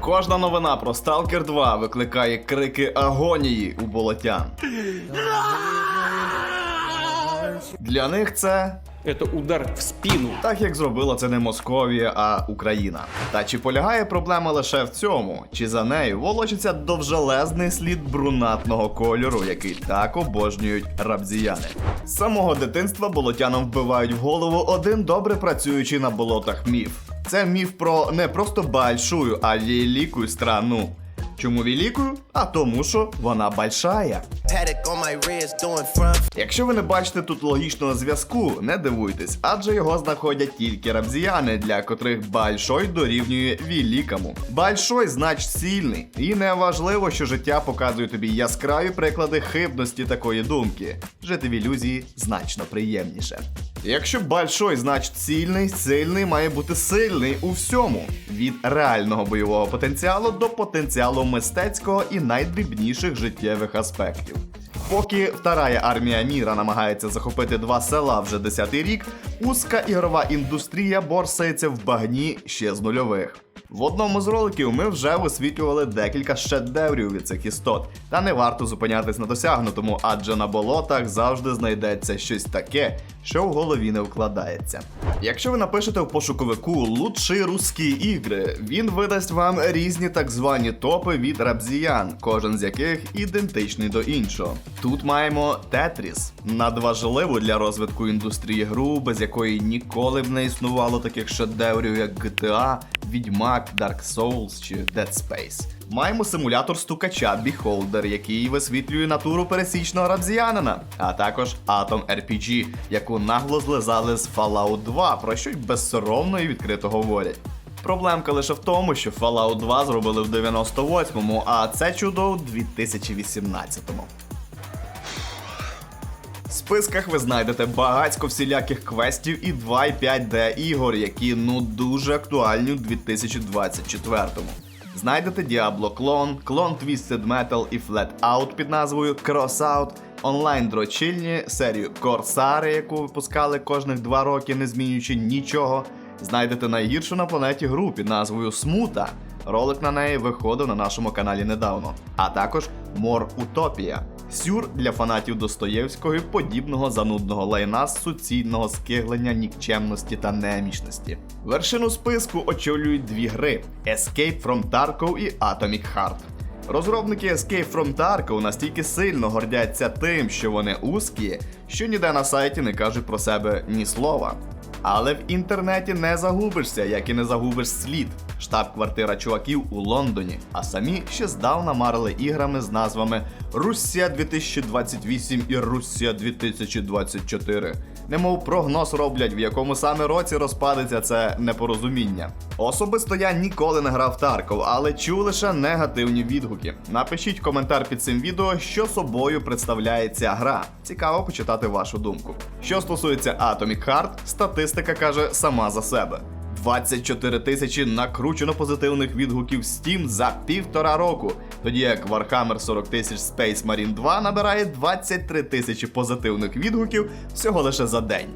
Кожна новина про Stalker 2 викликає крики агонії у болотян. Для них це Это удар в спину. так, як зробила це не Московія, а Україна. Та чи полягає проблема лише в цьому? Чи за нею волочиться довжелезний слід брунатного кольору, який так обожнюють рабзіяни? З самого дитинства болотянам вбивають в голову один добре працюючий на болотах міф. Це міф про не просто большую, а велику страну. Чому великую? А тому, що вона большая. Якщо ви не бачите тут логічного зв'язку, не дивуйтесь, адже його знаходять тільки рабзіяни, для котрих большой дорівнює великому. Большой значить сильний, і не важливо, що життя показує тобі яскраві приклади хибності такої думки. Жити в ілюзії значно приємніше. Якщо большой значить сильний, сильний має бути сильний у всьому: від реального бойового потенціалу до потенціалу мистецького і найдрібніших життєвих аспектів. Поки вторая армія міра намагається захопити два села вже десятий рік, узка ігрова індустрія борсається в багні ще з нульових. В одному з роликів ми вже висвітлювали декілька шедеврів від цих істот, та не варто зупинятись на досягнутому, адже на болотах завжди знайдеться щось таке, що в голові не вкладається. Якщо ви напишете в пошуковику лучші русські ігри, він видасть вам різні так звані топи від рабзіян, кожен з яких ідентичний до іншого. Тут маємо Тетріс, надважливу для розвитку індустрії гру, без якої ніколи б не існувало таких шедеврів, як GTA, Відьмак, Dark Souls чи Dead Space. Маємо симулятор стукача Beholder, який висвітлює натуру пересічного рабзіянина, а також Atom RPG, яку нагло злизали з Fallout 2, про що й безсоромно і відкрито говорять. Проблемка лише в тому, що Fallout 2 зробили в 98-му, а це чудо у 2018-му. В списках ви знайдете багатько всіляких квестів і 2,5D ігор, які ну дуже актуальні у 2024-му. Знайдете Diablo клон, клон Twisted Metal і Flat Out під назвою Crossout, онлайн дрочильні, серію Corsair, яку випускали кожних два роки, не змінюючи нічого. Знайдете найгіршу на планеті гру під назвою Смута. Ролик на неї виходив на нашому каналі недавно. А також Мор Утопія. Сюр для фанатів Достоєвського і подібного занудного лайна з суцільного скиглення нікчемності та немічності. Вершину списку очолюють дві гри: Escape from Tarkov і Atomic Heart. Розробники Escape from Tarkov настільки сильно гордяться тим, що вони узкі, що ніде на сайті не кажуть про себе ні слова. Але в інтернеті не загубишся, як і не загубиш слід. Штаб-квартира чуваків у Лондоні, а самі ще здавна марили іграми з назвами Русія 2028 і Русія 2024. Немов прогноз роблять, в якому саме році розпадеться це непорозуміння. Особисто я ніколи не грав Тарков, але чув лише негативні відгуки. Напишіть коментар під цим відео, що собою представляє ця гра. Цікаво почитати вашу думку. Що стосується Atomic Heart, статистика каже сама за себе. 24 тисячі накручено позитивних відгуків Steam за півтора року, тоді як Warhammer 40 тисяч Space Marine 2 набирає 23 тисячі позитивних відгуків всього лише за день.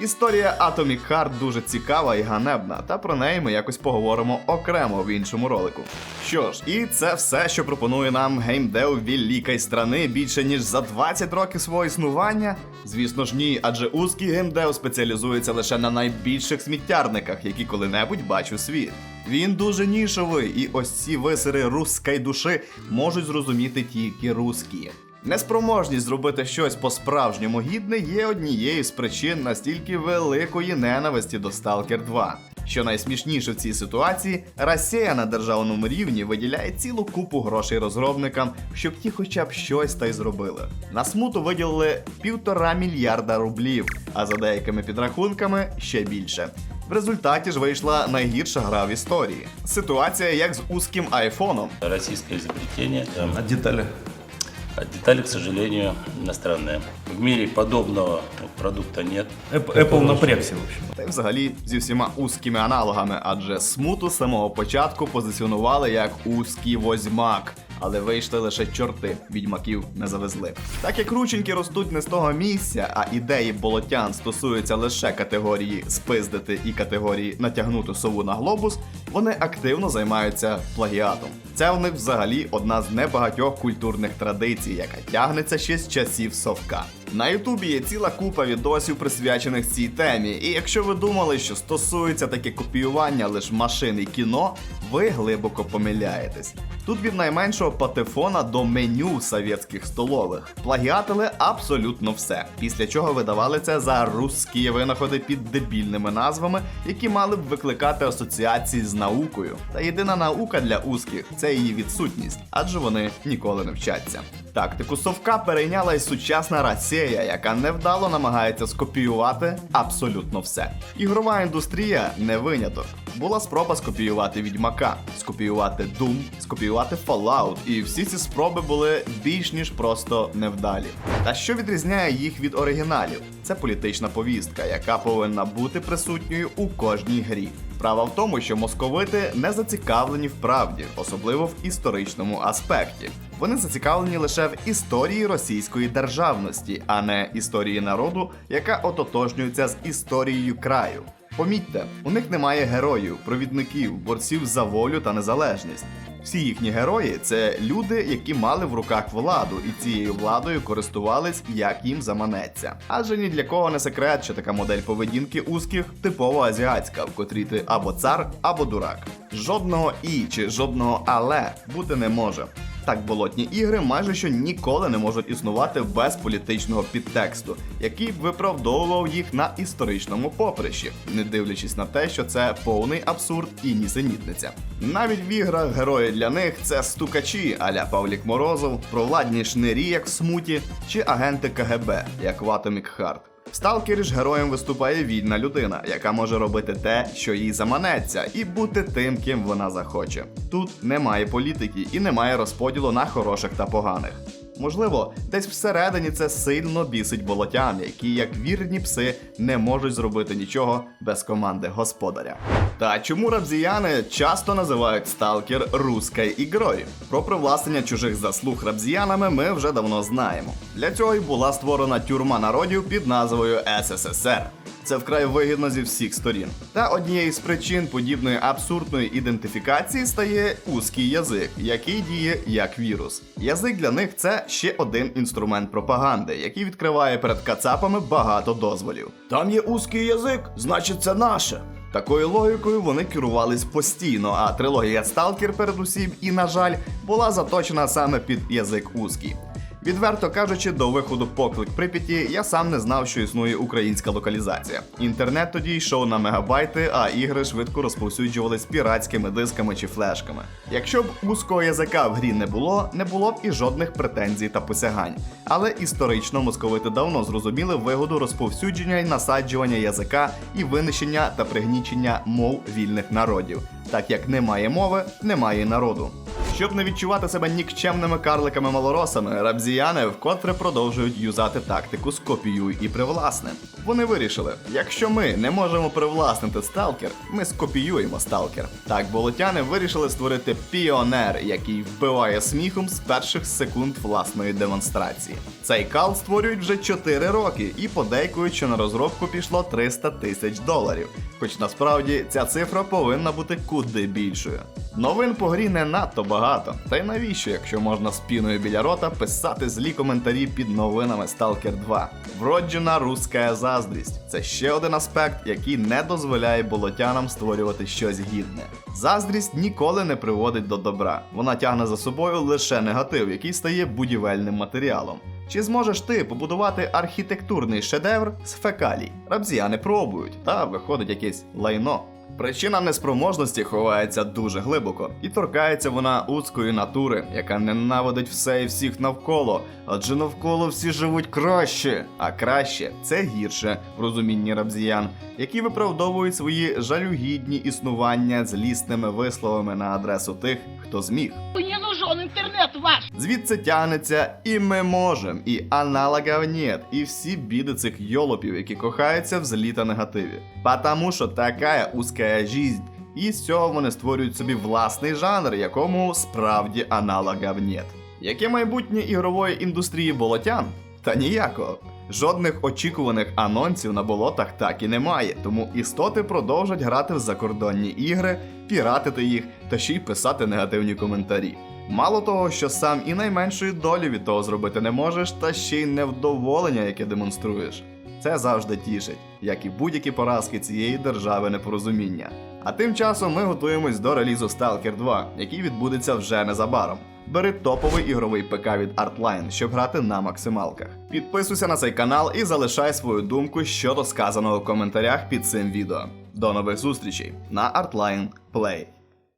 Історія Atomic Heart дуже цікава і ганебна, та про неї ми якось поговоримо окремо в іншому ролику. Що ж, і це все, що пропонує нам геймдев великої страни більше ніж за 20 років свого існування. Звісно ж, ні, адже узкий геймдев спеціалізується лише на найбільших сміттярниках, які коли-небудь бачив світ. Він дуже нішовий, і ось ці висери русської душі можуть зрозуміти тільки русські. Неспроможність зробити щось по-справжньому гідне є однією з причин настільки великої ненависті до Stalker 2. Що найсмішніше в цій ситуації, Росія на державному рівні виділяє цілу купу грошей розробникам, щоб ті хоча б щось та й зробили. На смуту виділили півтора мільярда рублів, а за деякими підрахунками ще більше. В результаті ж вийшла найгірша гра в історії. Ситуація як з узким айфоном. Российское изобретение. А детали? А детали, к сожалению, иностранные. В мире подобного продукта нет. Apple, Apple напрягся, в общем. Та й взагалі зі всіма узкими аналогами, адже смуту з самого початку позиціонували як узкий возьмак. Але вийшли лише чорти, відьмаків не завезли. Так як рученьки ростуть не з того місця, а ідеї болотян стосуються лише категорії спиздити і категорії натягнути сову на глобус, вони активно займаються плагіатом. Це у них взагалі одна з небагатьох культурних традицій, яка тягнеться ще з часів совка. На Ютубі є ціла купа відосів, присвячених цій темі. І якщо ви думали, що стосується таке копіювання лише машин і кіно, ви глибоко помиляєтесь. Тут від найменшого патефона до меню совєтських столових. Плагіатили абсолютно все. Після чого видавали це за русські винаходи під дебільними назвами, які мали б викликати асоціації з наукою. Та єдина наука для узких це її відсутність, адже вони ніколи не вчаться. Тактику совка перейняла й сучасна Росія, яка невдало намагається скопіювати абсолютно все. Ігрова індустрія не виняток. Була спроба скопіювати відьмака, скопіювати Doom, скопіювати Fallout, і всі ці спроби були більш ніж просто невдалі. Та що відрізняє їх від оригіналів? Це політична повістка, яка повинна бути присутньою у кожній грі. Справа в тому, що московити не зацікавлені в правді, особливо в історичному аспекті. Вони зацікавлені лише в історії російської державності, а не історії народу, яка ототожнюється з історією краю. Помітьте, у них немає героїв, провідників, борців за волю та незалежність. Всі їхні герої це люди, які мали в руках владу, і цією владою користувались як їм заманеться. Адже ні для кого не секрет, що така модель поведінки узких типово азіатська, в котрій ти або цар, або дурак. Жодного і чи жодного але бути не може. Так болотні ігри майже що ніколи не можуть існувати без політичного підтексту, який б виправдовував їх на історичному поприщі, не дивлячись на те, що це повний абсурд і нісенітниця. Навіть в іграх герої для них це стукачі, аля Павлік Морозов, провладні шнирі, як в смуті, чи агенти КГБ, як в Atomic Heart. В Сталкері ж героєм виступає вільна людина, яка може робити те, що їй заманеться, і бути тим, ким вона захоче. Тут немає політики і немає розподілу на хороших та поганих. Можливо, десь всередині це сильно бісить болотян, які, як вірні пси, не можуть зробити нічого без команди господаря. Та чому рабзіяни часто називають сталкер руською ігрою? Про привласнення чужих заслуг рабзіянами ми вже давно знаємо. Для цього й була створена тюрма народів під назвою СССР. Це вкрай вигідно зі всіх сторін. Та однією з причин подібної абсурдної ідентифікації стає узкий язик, який діє як вірус. Язик для них це ще один інструмент пропаганди, який відкриває перед кацапами багато дозволів. Там є узкий язик, значить це наше. Такою логікою вони керувались постійно, а трилогія Сталкер передусім і, на жаль, була заточена саме під язик узкий. Відверто кажучи, до виходу поклик Прип'яті я сам не знав, що існує українська локалізація. Інтернет тоді йшов на мегабайти, а ігри швидко розповсюджувались піратськими дисками чи флешками. Якщо б узкого язика в грі не було, не було б і жодних претензій та посягань. Але історично московити давно зрозуміли вигоду розповсюдження і насаджування язика і винищення та пригнічення мов вільних народів. Так як немає мови, немає народу. Щоб не відчувати себе нікчемними карликами-малоросами, рабзіяни вкотре продовжують юзати тактику скопіюй і привласне. Вони вирішили, якщо ми не можемо привласнити сталкер, ми скопіюємо сталкер. Так болотяни вирішили створити піонер, який вбиває сміхом з перших секунд власної демонстрації. Цей кал створюють вже 4 роки і подейкують, що на розробку пішло 300 тисяч доларів. Хоч насправді ця цифра повинна бути куди більшою. Новин по грі не надто багато. Та й навіщо, якщо можна з піною біля рота писати злі коментарі під новинами Stalker 2? Вроджена руська заздрість. Це ще один аспект, який не дозволяє болотянам створювати щось гідне. Заздрість ніколи не приводить до добра. Вона тягне за собою лише негатив, який стає будівельним матеріалом. Чи зможеш ти побудувати архітектурний шедевр з фекалій? Рабзіяни пробують, та виходить якесь лайно. Причина неспроможності ховається дуже глибоко, і торкається вона узкої натури, яка ненавидить все і всіх навколо, адже навколо всі живуть краще, а краще це гірше в розумінні рабзіян, які виправдовують свої жалюгідні існування злісними висловами на адресу тих, хто зміг. Мне нужен интернет ваш. Звідси тягнеться і ми можем, і аналогов нет, і всі біди цих йолопів, які кохаються в злі та негативі. Потому що така узкая жизнь І з цього вони створюють собі власний жанр, якому справді аналогів нет. Яке майбутнє ігрової індустрії болотян? Та ніякого. Жодних очікуваних анонсів на болотах так і немає, тому істоти продовжать грати в закордонні ігри, піратити їх та ще й писати негативні коментарі. Мало того, що сам і найменшої долі від того зробити не можеш, та ще й невдоволення, яке демонструєш. Це завжди тішить, як і будь-які поразки цієї держави непорозуміння. А тим часом ми готуємось до релізу Stalker 2, який відбудеться вже незабаром. Бери топовий ігровий ПК від Artline, щоб грати на максималках. Підписуйся на цей канал і залишай свою думку щодо сказаного в коментарях під цим відео. До нових зустрічей на Artline Play.